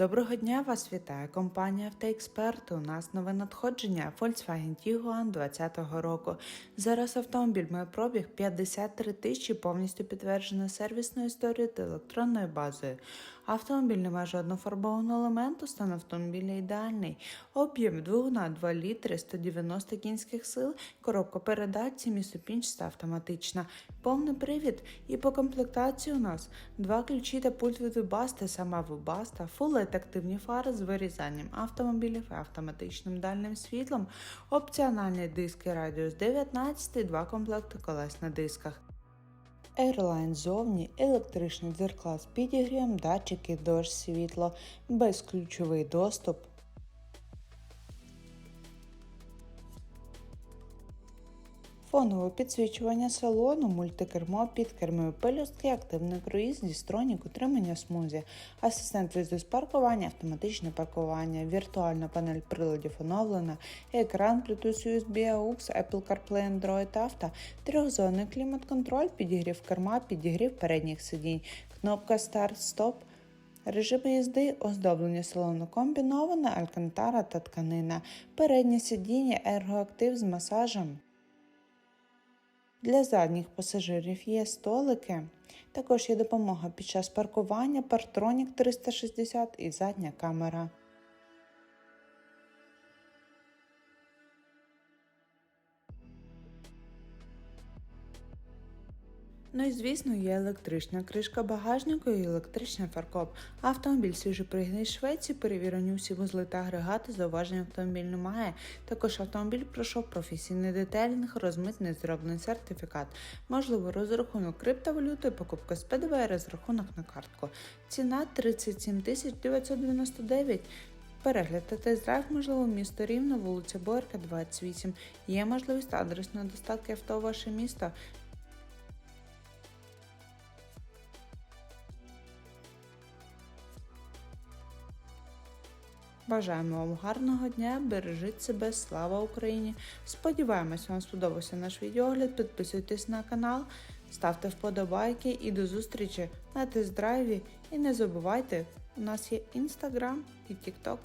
Доброго дня вас вітає компанія Автоексперт. У нас нове надходження Volkswagen Tiguan 2020 року. Зараз автомобіль має пробіг 53 тисячі, повністю підтверджено сервісною історією та електронною базою. Автомобіль не має жодного фарбованого елементу, стан автомобіля ідеальний. Об'єм двигуна 2 літри, 190 кінських сил, коробка передач, місопінчста автоматична, повний привід і по комплектації у нас два ключі та пульт від Webaста, сама Webaста, фул активні фари з вирізанням автомобілів і автоматичним дальним світлом, опціональні диски радіус 19, два комплекти колес на дисках. Airline зовні, електричний дзеркала з підігрієм, датчики, дощ, світло, безключовий доступ. Фонове підсвічування салону, мультикермо, підкермові пелюстки, активний круїз, дістронік, утримання смузі, асистент виїзду з паркування, автоматичне паркування, віртуальна панель приладів оновлена, екран Bluetooth USB AUX, Apple CarPlay Android Auto, трьохзонний клімат-контроль, підігрів керма, підігрів передніх сидінь, кнопка Старт-Стоп, Режим їзди, оздоблення салону комбіноване, алькантара та тканина, переднє сидіння, ергоактив з масажем. Для задніх пасажирів є столики. Також є допомога під час паркування, партронік 360 і задня камера. Ну і звісно, є електрична кришка багажнику і електричний фаркоп. Автомобіль свіжо пригнаний з Швеції, перевірені усі вузли та агрегати, зауважень автомобіль немає. Також автомобіль пройшов професійний детелінг, розмитний зроблений сертифікат, можливо, розрахунок криптовалюти, покупка з ПДВ, розрахунок на картку. Ціна 37 999. Перегляд та тест-драйв можливо місто Рівно, вулиця Боярка, 28. Є можливість адресної доставки авто в ваше місто. Бажаємо вам гарного дня, бережіть себе, слава Україні! Сподіваємось, вам сподобався наш відеогляд. Підписуйтесь на канал, ставте вподобайки і до зустрічі на тест-драйві. І не забувайте, у нас є інстаграм і тікток.